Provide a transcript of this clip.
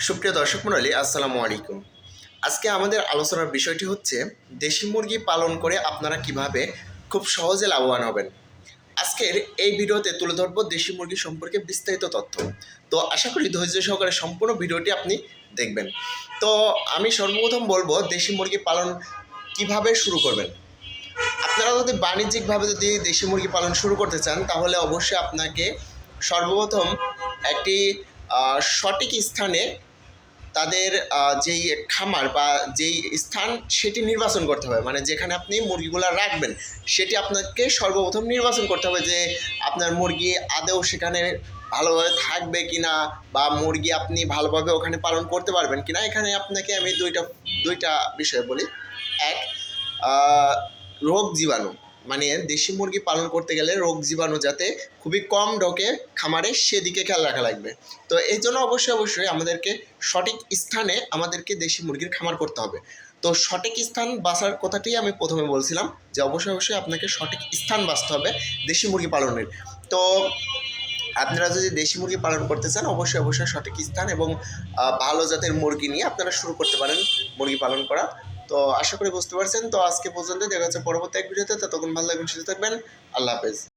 সুপ্রিয় দর্শক মণ্ডলী, আসসালামু আলাইকুম। আজকে আমাদের আলোচনার বিষয়টি হচ্ছে, দেশি মুরগি পালন করে আপনারা কীভাবে খুব সহজে লাভবান হবেন। আজকের এই ভিডিওতে তুলে ধরবো দেশি মুরগি সম্পর্কে বিস্তারিত তথ্য। তো আশা করি ধৈর্য সহকারে সম্পূর্ণ ভিডিওটি আপনি দেখবেন। তো আমি সর্বপ্রথম বলব, দেশি মুরগি পালন কীভাবে শুরু করবেন? আপনারা যদি বাণিজ্যিকভাবে যদি দেশি মুরগি পালন শুরু করতে চান, তাহলে অবশ্যই আপনাকে সর্বপ্রথম একটি সঠিক স্থানে তাদের যেই খামার বা যেই স্থান সেটি নির্বাচন করতে হবে। মানে যেখানে আপনি মুরগিগুলো রাখবেন, সেটি আপনাকে সর্বপ্রথম নির্বাচন করতে হবে যে আপনার মুরগি আদৌ সেখানে ভালোভাবে থাকবে কিনা বা মুরগি আপনি ভালোভাবে ওখানে পালন করতে পারবেন কিনা। এখানে আপনাকে আমি দুইটা দুইটা বিষয় বলি। এক রোগ জীবাণু। মানে দেশি মুরগি পালন করতে গেলে রোগ জীবাণু যাতে খুবই কম ঢোকে খামারে, সেদিকে খেয়াল রাখা লাগবে। তো এই জন্য অবশ্যই অবশ্যই আমাদেরকে সঠিক স্থানে আমাদেরকে দেশি মুরগির খামার করতে হবে। তো সঠিক স্থান বাছার কথাটি আমি প্রথমে বলছিলাম যে অবশ্যই অবশ্যই আপনাকে সঠিক স্থান বাছতে হবে দেশি মুরগি পালনের। তো আপনারা যদি দেশি মুরগি পালন করতে চান, অবশ্যই অবশ্যই সঠিক স্থান এবং ভালো জাতের মুরগি নিয়ে আপনারা শুরু করতে পারেন মুরগি পালন করা। তো আশা করি বুঝতে পারছেন। তো আজকে পর্যন্ত দেখা যাচ্ছে পরবর্তী এক ভিডিওতে। ততক্ষণ ভালো লাগবেন সুস্থ থাকবেন। আল্লাহ হাফেজ।